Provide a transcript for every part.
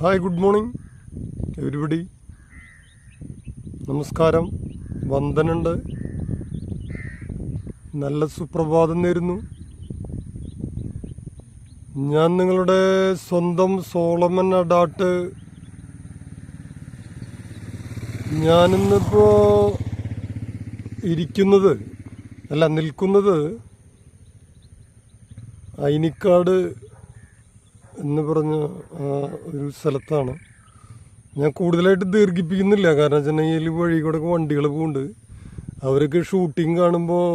Hi good morning everybody നമസ്കാരം. വന്ദനുണ്ട്. നല്ല സുപ്രഭാതം നേരുന്നു. ഞാൻ നിങ്ങളുടെ സ്വന്തം സോളമൻ അഡാട്ട്. ഞാനിന്നിപ്പോൾ ഇരിക്കുന്നത് അല്ല നിൽക്കുന്നത് അയിനിക്കാട് എന്ന് പറഞ്ഞ ഒരു സ്ഥലത്താണ്. ഞാൻ കൂടുതലായിട്ട് ദീർഘിപ്പിക്കുന്നില്ല. കാരണം വെച്ചിട്ടുണ്ടെങ്കിൽ വഴി കൂടെ വണ്ടികൾ പോകുന്നുണ്ട് അവരൊക്കെ ഷൂട്ടിങ് കാണുമ്പോൾ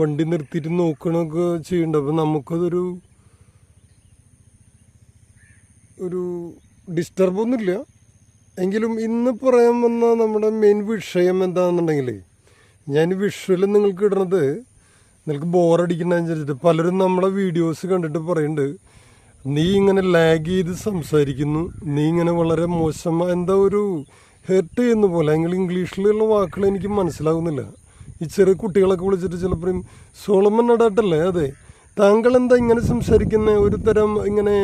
വണ്ടി നിർത്തിയിട്ട് നോക്കണമൊക്കെ ചെയ്യുന്നുണ്ട്. അപ്പം നമുക്കതൊരു ഒരു ഡിസ്റ്റർബ് ഒന്നുമില്ല. എങ്കിലും ഇന്ന് പറയാൻ വന്ന നമ്മുടെ മെയിൻ വിഷയം എന്താണെന്നുണ്ടെങ്കിൽ ഞാൻ വിഷ്വൽ നിങ്ങൾക്ക് ഇടുന്നത് നിങ്ങൾക്ക് ബോറടിക്കുന്നതനുസരിച്ചിട്ട് പലരും നമ്മളെ വീഡിയോസ് കണ്ടിട്ട് പറയുന്നുണ്ട്. നീ ഇങ്ങനെ ലാഗ് ചെയ്ത് സംസാരിക്കുന്നു. നീ ഇങ്ങനെ വളരെ മോശമായ എന്താ ഒരു ഹെർട്ട് ചെയ്യുന്ന പോലെ. അല്ലെങ്കിൽ ഇംഗ്ലീഷിലുള്ള വാക്കുകൾ എനിക്ക് മനസ്സിലാകുന്നില്ല ഈ ചെറിയ കുട്ടികളൊക്കെ വിളിച്ചിട്ട് ചിലപ്പോഴും സോളമൻ അടാട്ടല്ലേ അതെ? താങ്കൾ എന്താ ഇങ്ങനെ സംസാരിക്കുന്ന? ഒരു തരം ഇങ്ങനെ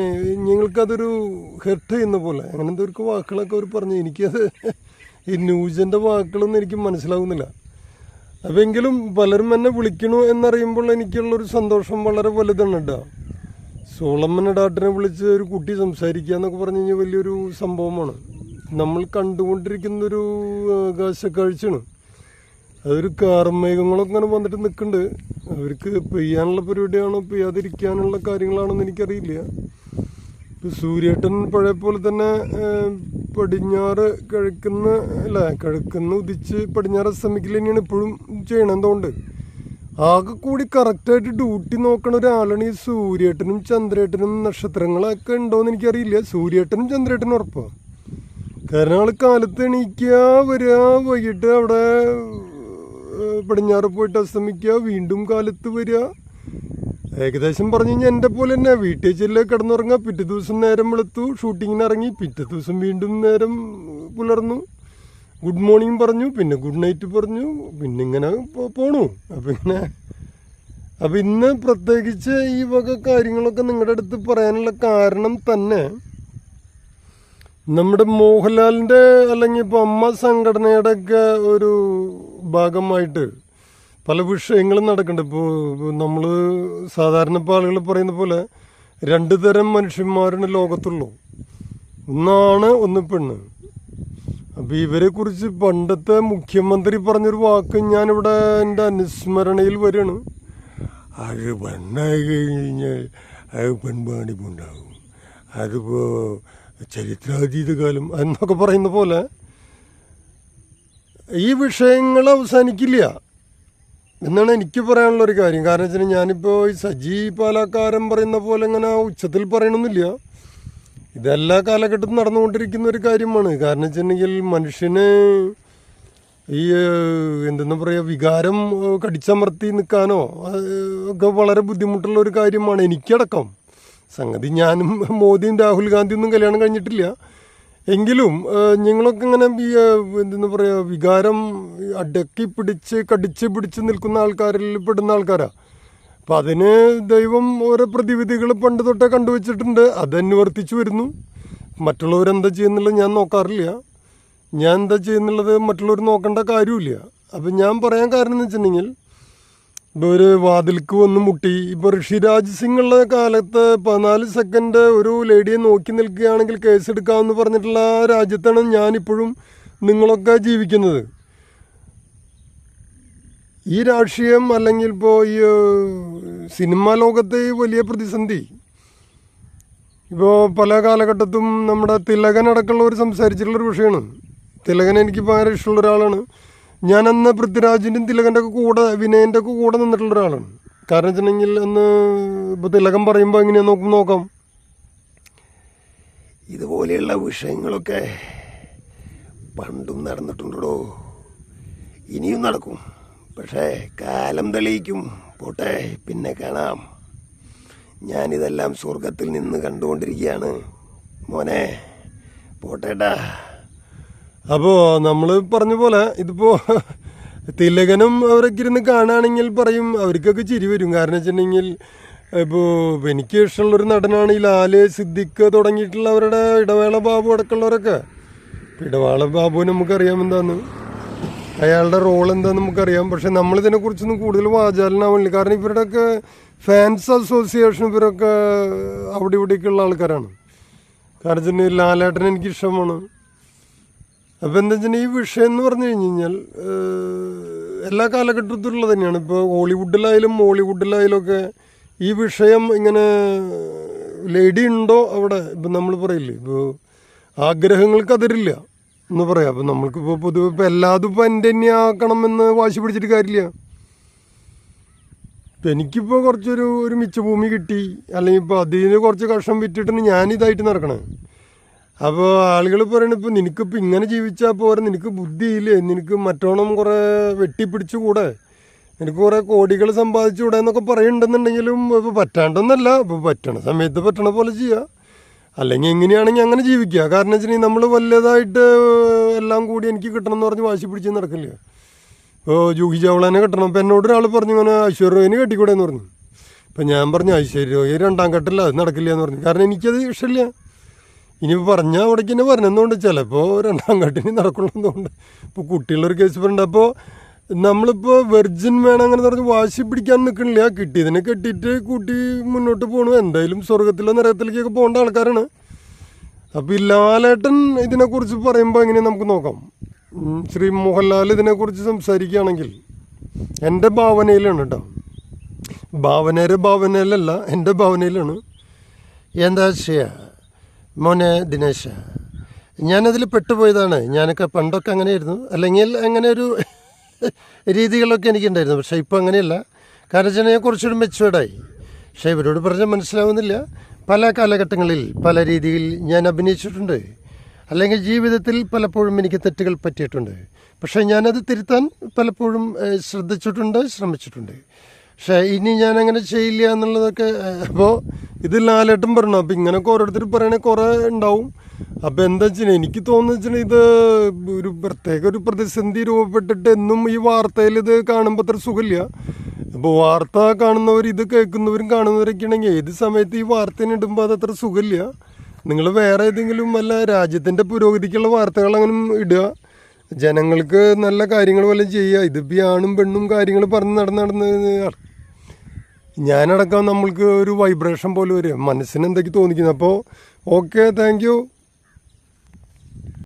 ഞങ്ങൾക്കതൊരു ഹെർട്ട് ചെയ്യുന്ന പോലെ. അങ്ങനെ ഒരു വാക്കുകളൊക്കെ അവർ പറഞ്ഞു. എനിക്കത് ഈ ന്യൂജന്റെ വാക്കുകളൊന്നും എനിക്ക് മനസ്സിലാകുന്നില്ല അപ്പോൾ എങ്കിലും പലരും എന്നെ വിളിക്കണു എന്നറിയുമ്പോൾ എനിക്കുള്ളൊരു സന്തോഷം വളരെ വലുതാണ് കേട്ടോ സോളമൻ ഡാട്ടനെ വിളിച്ച് ഒരു കുട്ടി സംസാരിക്കുക എന്നൊക്കെ പറഞ്ഞു കഴിഞ്ഞാൽ വലിയൊരു സംഭവമാണ്. നമ്മൾ കണ്ടുകൊണ്ടിരിക്കുന്നൊരു ആകാശക്കാഴ്ചയാണ് അതൊരു കാർമേഘങ്ങളൊക്കെ ഇങ്ങനെ വന്നിട്ട് നിൽക്കുന്നുണ്ട് അവർക്ക് പെയ്യാനുള്ള പരിപാടിയാണോ പെയ്യാതിരിക്കാനുള്ള കാര്യങ്ങളാണെന്ന് എനിക്കറിയില്ല. ഇപ്പം സൂര്യേട്ടൻ പഴയ പോലെ തന്നെ പടിഞ്ഞാറ് കിഴക്കുന്ന അല്ല കിഴക്കുന്ന ഉദിച്ച് പടിഞ്ഞാറ് ശ്രമിക്കൽ തന്നെയാണ് ഇപ്പോഴും ചെയ്യണം എന്തുകൊണ്ട്? ആകെ കൂടി കറക്റ്റായിട്ട് ഡ്യൂട്ടി നോക്കണ ഒരാളാണ് ഈ സൂര്യേട്ടനും ചന്ദ്രേട്ടനും നക്ഷത്രങ്ങളൊക്കെ ഉണ്ടോയെന്ന് എനിക്കറിയില്ല. സൂര്യേട്ടനും ചന്ദ്രേട്ടനും ഉറപ്പാണ് കാരണം ആൾ കാലത്ത് എണീക്കുക വരിക വൈകിട്ട് അവിടെ പടിഞ്ഞാറ് പോയിട്ട് അസ്തമിക്കുക വീണ്ടും കാലത്ത് വരിക ഏകദേശം പറഞ്ഞു കഴിഞ്ഞാൽ എന്റെ പോലെ തന്നെ. വീട്ടിൽ ചെല്ലുക കിടന്നുറങ്ങുക പിറ്റേ ദിവസം നേരം വെളുത്തു ഷൂട്ടിങ്ങിന് ഇറങ്ങി പിറ്റേ ദിവസം വീണ്ടും നേരം പുലർന്നു. ഗുഡ് മോർണിംഗ് പറഞ്ഞു പിന്നെ ഗുഡ് നൈറ്റ് പറഞ്ഞു പിന്നെ ഇങ്ങനെ പോണു. അപ്പം ഇങ്ങനെ അപ്പം ഇന്ന് പ്രത്യേകിച്ച് ഈ വക കാര്യങ്ങളൊക്കെ നിങ്ങളുടെ അടുത്ത് പറയാനുള്ള കാരണം തന്നെ നമ്മുടെ മോഹൻലാലിന്റെ അല്ലെങ്കിൽ ഇപ്പോൾ അമ്മ സംഘടനയുടെ ഒക്കെ ഒരു ഭാഗമായിട്ട് പല വിഷയങ്ങളും നടക്കുന്നുണ്ട്. ഇപ്പോൾ നമ്മൾ സാധാരണ ഇപ്പോൾ ആളുകൾ പറയുന്ന പോലെ രണ്ട് തരം മനുഷ്യന്മാരാണ് ലോകത്തുള്ളൂ. ഒന്നാണ് ഒന്ന് പെണ്ണ്. അപ്പം ഇവരെ കുറിച്ച് പണ്ടത്തെ മുഖ്യമന്ത്രി പറഞ്ഞൊരു വാക്ക് ഞാനിവിടെ എന്റെ അനുസ്മരണയിൽ വരികയാണ് അത് പെണ്ണായി കഴിഞ്ഞാൽ അത് പെൺപാണിപ്പുണ്ടാകും അതിപ്പോ ചരിത്രാതീത കാലം എന്നൊക്കെ പറയുന്ന പോലെ ഈ വിഷയങ്ങൾ അവസാനിക്കില്ല എന്നാണ് എനിക്ക് പറയാനുള്ള ഒരു കാര്യം. കാരണം വെച്ചാൽ ഞാനിപ്പോൾ ഈ സജി പാലക്കാരൻ പറയുന്ന പോലെ ഇങ്ങനെ ഉച്ചത്തിൽ പറയണമെന്നില്ല ഇതെല്ലാ കാലഘട്ടത്തും നടന്നുകൊണ്ടിരിക്കുന്ന ഒരു കാര്യമാണ്. കാരണം വെച്ചിട്ടുണ്ടെങ്കിൽ മനുഷ്യന് ഈ എന്തെന്ന് പറയുക വികാരം കടിച്ചമർത്തി നിൽക്കാനോ ഒക്കെ വളരെ ബുദ്ധിമുട്ടുള്ള ഒരു കാര്യമാണ് എനിക്കടക്കം. സംഗതി ഞാനും മോദിയും രാഹുൽ ഗാന്ധിയൊന്നും കല്യാണം കഴിഞ്ഞിട്ടില്ല. എങ്കിലും ഞങ്ങളൊക്കെ ഇങ്ങനെ എന്തെന്ന് പറയുക വികാരം അടക്കി പിടിച്ച് കടിച്ച് പിടിച്ച് നിൽക്കുന്ന ആൾക്കാരിൽ പെടുന്ന ആൾക്കാരാ. അപ്പം അതിന് ദൈവം ഓരോ പ്രതിവിധികൾ പണ്ട് തൊട്ടേ കണ്ടുവച്ചിട്ടുണ്ട്. അത് അനുവർത്തിച്ചു വരുന്നു. മറ്റുള്ളവരെന്താ ചെയ്യുന്നുള്ളത് ഞാൻ നോക്കാറില്ല. ഞാൻ എന്താ ചെയ്യുന്നുള്ളത് മറ്റുള്ളവർ നോക്കേണ്ട കാര്യമില്ല അപ്പം ഞാൻ പറയാൻ കാരണം എന്ന് വെച്ചിട്ടുണ്ടെങ്കിൽ ഇപ്പോൾ ഒരു വാതിൽക്ക് വന്ന് മുട്ടി. ഇപ്പോൾ ഋഷിരാജ് സിംഗ് ഉള്ള കാലത്ത് പതിനാല് സെക്കൻഡ് ഒരു ലേഡിയെ നോക്കി നിൽക്കുകയാണെങ്കിൽ കേസ് എടുക്കാമെന്ന് പറഞ്ഞിട്ടുള്ള രാജ്യത്താണ് ഞാനിപ്പോഴും നിങ്ങളൊക്കെ ജീവിക്കുന്നത്. ഈ രാഷ്ട്രീയം അല്ലെങ്കിൽ ഇപ്പോൾ ഈ സിനിമാ ലോകത്തെ വലിയ പ്രതിസന്ധി. ഇപ്പോൾ പല കാലഘട്ടത്തും നമ്മുടെ തിലകൻ അടക്കമുള്ളവർ സംസാരിച്ചിട്ടുള്ളൊരു വിഷയമാണ്. തിലകൻ എനിക്ക് ഭയങ്കര ഇഷ്ടമുള്ള ഒരാളാണ്. ഞാൻ അന്ന് പൃഥ്വിരാജിന്റെയും തിലകന്റെ ഒക്കെ കൂടെ വിനയന്റെ ഒക്കെ കൂടെ നിന്നിട്ടുള്ള ഒരാളാണ്. കാരണം വെച്ചിട്ടുണ്ടെങ്കിൽ അന്ന് ഇപ്പോൾ തിലകൻ പറയുമ്പോൾ എങ്ങനെയാ നോക്കും നോക്കാം. ഇതുപോലെയുള്ള വിഷയങ്ങളൊക്കെ പണ്ടും നടന്നിട്ടുണ്ടോ ഇനിയും നടക്കും. പക്ഷേ കാലം തെളിയിക്കും. പോട്ടെ പിന്നെ കാണാം. ഞാനിതെല്ലാം സ്വർഗത്തിൽ നിന്ന് കണ്ടുകൊണ്ടിരിക്കുകയാണ്. മോനെ പോട്ടേട്ടാ അപ്പോൾ നമ്മൾ പറഞ്ഞ പോലെ ഇതിപ്പോൾ തിലകനും അവരൊക്കെ ഇരുന്ന് കാണുകയാണെങ്കിൽ പറയും അവർക്കൊക്കെ ചിരി വരും. കാരണം വെച്ചിട്ടുണ്ടെങ്കിൽ ഇപ്പോൾ എനിക്ക് ഇഷ്ടമുള്ളൊരു നടനാണ് ഈ ലാൽ സിദ്ദിഖ് തുടങ്ങിയിട്ടുള്ളവരുടെ ഇടവേള ബാബു അടക്കമുള്ളവരൊക്കെ. ഇടവേള ബാബു നമുക്കറിയാം എന്താന്ന്. അയാളുടെ റോൾ എന്താന്ന് നമുക്കറിയാം. പക്ഷെ നമ്മൾ ഇതിനെക്കുറിച്ചൊന്നും കൂടുതൽ വാചാലനാവില്ല കാരണം ഇവരുടെയൊക്കെ ഫാൻസ് അസോസിയേഷൻ ഇവരൊക്കെ അവിടെ ഇവിടെയൊക്കെയുള്ള ആൾക്കാരാണ്. കാരണം വെച്ചാൽ ലാലേട്ടൻ എനിക്ക് ഇഷ്ടമാണ് അപ്പം എന്താ വെച്ചാൽ ഈ വിഷയം എന്ന് പറഞ്ഞു കഴിഞ്ഞ് കഴിഞ്ഞാൽ എല്ലാ കാലഘട്ടത്തിലുള്ള തന്നെയാണ്. ഇപ്പോൾ ഹോളിവുഡിലായാലും മോളിവുഡിലായാലും ഒക്കെ ഈ വിഷയം ഇങ്ങനെ ലേഡി ഉണ്ടോ അവിടെ? ഇപ്പം നമ്മൾ പറയില്ലേ ഇപ്പോൾ ആഗ്രഹങ്ങൾക്ക് അതിരില്ല എന്ന് പറയാം. അപ്പം നമ്മൾക്കിപ്പോൾ പൊതുവെ ഇപ്പം എല്ലാതും ഇപ്പം എന്റെ തന്നെ ആക്കണമെന്ന് വാശി പിടിച്ചിട്ട് കാര്യമില്ല. ഇപ്പം എനിക്കിപ്പോൾ കുറച്ചൊരു ഒരു മിച്ചഭൂമി കിട്ടി. അല്ലെങ്കിൽ ഇപ്പോൾ അതിന് കുറച്ച് കഷ്ണം വിറ്റിട്ടാണ് ഞാനിതായിട്ട് നടക്കണേ. അപ്പോൾ ആളുകൾ പറയണ ഇപ്പോൾ നിനക്കിപ്പോൾ ഇങ്ങനെ ജീവിച്ചാൽ പോരെ. നിനക്ക് ബുദ്ധിയില്ലേ? നിനക്ക് മറ്റോണം കുറേ വെട്ടിപ്പിടിച്ചുകൂടെ നിനക്ക് കുറേ കോടികൾ സമ്പാദിച്ചുകൂടെ എന്നൊക്കെ പറയുന്നുണ്ടെന്നുണ്ടെങ്കിലും ഇപ്പോൾ പറ്റാണ്ടൊന്നല്ല. ഇപ്പോൾ പറ്റണ സമയത്ത് പറ്റണ പോലെ ചെയ്യുക അല്ലെങ്കിൽ എങ്ങനെയാണെങ്കിൽ അങ്ങനെ ജീവിക്കുക. കാരണം വെച്ചിട്ടുണ്ടെങ്കിൽ നമ്മൾ വലുതായിട്ട് എല്ലാം കൂടി എനിക്ക് കിട്ടണം എന്ന് പറഞ്ഞ് വാശി പിടിച്ച് നടക്കില്ല ഇപ്പോൾ ജൂഹി ചവളനെ കെട്ടണം. അപ്പോൾ എന്നോട് ഒരാൾ പറഞ്ഞു ഇങ്ങനെ ഐശ്വര്യ റോയിനെ കെട്ടിക്കൂടെ എന്ന് പറഞ്ഞു. അപ്പം ഞാൻ പറഞ്ഞു ഐശ്വര്യ രണ്ടാം കെട്ടല്ല അത് നടക്കില്ല എന്ന് പറഞ്ഞു. കാരണം എനിക്കത് ഇഷ്ടമില്ല ഇനിയിപ്പോൾ പറഞ്ഞാൽ അവിടേക്ക് തന്നെ പറഞ്ഞതുകൊണ്ട് ചിലപ്പോൾ രണ്ടാം കെട്ടിന് നടക്കണമെന്നുണ്ട് ഇപ്പോൾ കുട്ടികളൊരു കേസ് പറഞ്ഞിട്ട് അപ്പോൾ നമ്മളിപ്പോൾ വെർജിൻ വേണം അങ്ങനെ പറഞ്ഞ് വാശി പിടിക്കാൻ നിൽക്കണില്ല കിട്ടിയതിനെ കെട്ടിയിട്ട് കൂട്ടി മുന്നോട്ട് പോകണു എന്തായാലും സ്വർഗത്തിലോ നരകത്തിലേക്കൊക്കെ പോകേണ്ട ആൾക്കാരാണ്. അപ്പോൾ ഈ ലാലേട്ടൻ ഇതിനെക്കുറിച്ച് പറയുമ്പോൾ എങ്ങനെ നമുക്ക് നോക്കാം. ശ്രീ മോഹൻലാൽ ഇതിനെക്കുറിച്ച് സംസാരിക്കുകയാണെങ്കിൽ എന്റെ ഭാവനയിലാണ് കേട്ടോ ഭാവനയുടെ ഭാവനയിലല്ല എന്റെ ഭാവനയിലാണ്. എന്താ ചെയ്യുക മോനെ ദിനേശ? ഞാനതിൽ പെട്ടുപോയതാണ്. ഞാനൊക്കെ പണ്ടൊക്കെ അങ്ങനെയായിരുന്നു. അല്ലെങ്കിൽ അങ്ങനെ ഒരു രീതികളൊക്കെ എനിക്കുണ്ടായിരുന്നു. പക്ഷേ ഇപ്പോൾ അങ്ങനെയല്ല. കാരണം വെച്ചാൽ ഞാൻ മെച്ചുവേർഡായി പക്ഷേ ഇവരോട് പറഞ്ഞാൽ മനസ്സിലാവുന്നില്ല. പല കാലഘട്ടങ്ങളിൽ പല രീതിയിൽ ഞാൻ അഭിനയിച്ചിട്ടുണ്ട്. അല്ലെങ്കിൽ ജീവിതത്തിൽ പലപ്പോഴും എനിക്ക് തെറ്റുകൾ പറ്റിയിട്ടുണ്ട്. പക്ഷേ ഞാനത് തിരുത്താൻ പലപ്പോഴും ശ്രദ്ധിച്ചിട്ടുണ്ട് ശ്രമിച്ചിട്ടുണ്ട്. പക്ഷേ ഇനി ഞാൻ അങ്ങനെ ചെയ്യില്ല എന്നുള്ളതൊക്കെ അപ്പോൾ ഇത് ലാലേട്ടൻ പറഞ്ഞു. അപ്പോൾ ഇങ്ങനെയൊക്കെ ഓരോരുത്തർ പറയണേ കുറേ ഉണ്ടാവും. അപ്പോൾ എന്താ വെച്ചാൽ എനിക്ക് തോന്നുന്നു ഇത് ഒരു പ്രത്യേക ഒരു പ്രതിസന്ധി രൂപപ്പെട്ടിട്ട് എന്നും ഈ വാർത്തയിൽ ഇത് കാണുമ്പോൾ അത്ര സുഖമില്ല. അപ്പോൾ വാർത്ത കാണുന്നവർ ഇത് കേൾക്കുന്നവരും കാണുന്നവരൊക്കെ ആണെങ്കിൽ ഏത് സമയത്ത് ഈ വാർത്തേനെ ഇടുമ്പോൾ അത് അത്ര സുഖമില്ല. നിങ്ങൾ വേറെ ഏതെങ്കിലും വല്ല രാജ്യത്തിന്റെ പുരോഗതിക്കുള്ള വാർത്തകൾ അങ്ങനെ ഇടുക. ജനങ്ങൾക്ക് നല്ല കാര്യങ്ങൾ വല്ലതും ചെയ്യുക. ഇതിപ്പോൾ ആണും പെണ്ണും കാര്യങ്ങൾ പറഞ്ഞ് നടന്ന് നടന്ന് ഞാനടക്കം നമ്മൾക്ക് ഒരു വൈബ്രേഷൻ പോലെ വരും മനസ്സിന് എന്തൊക്കെ തോന്നിക്കുന്നു? അപ്പോൾ ഓക്കെ താങ്ക്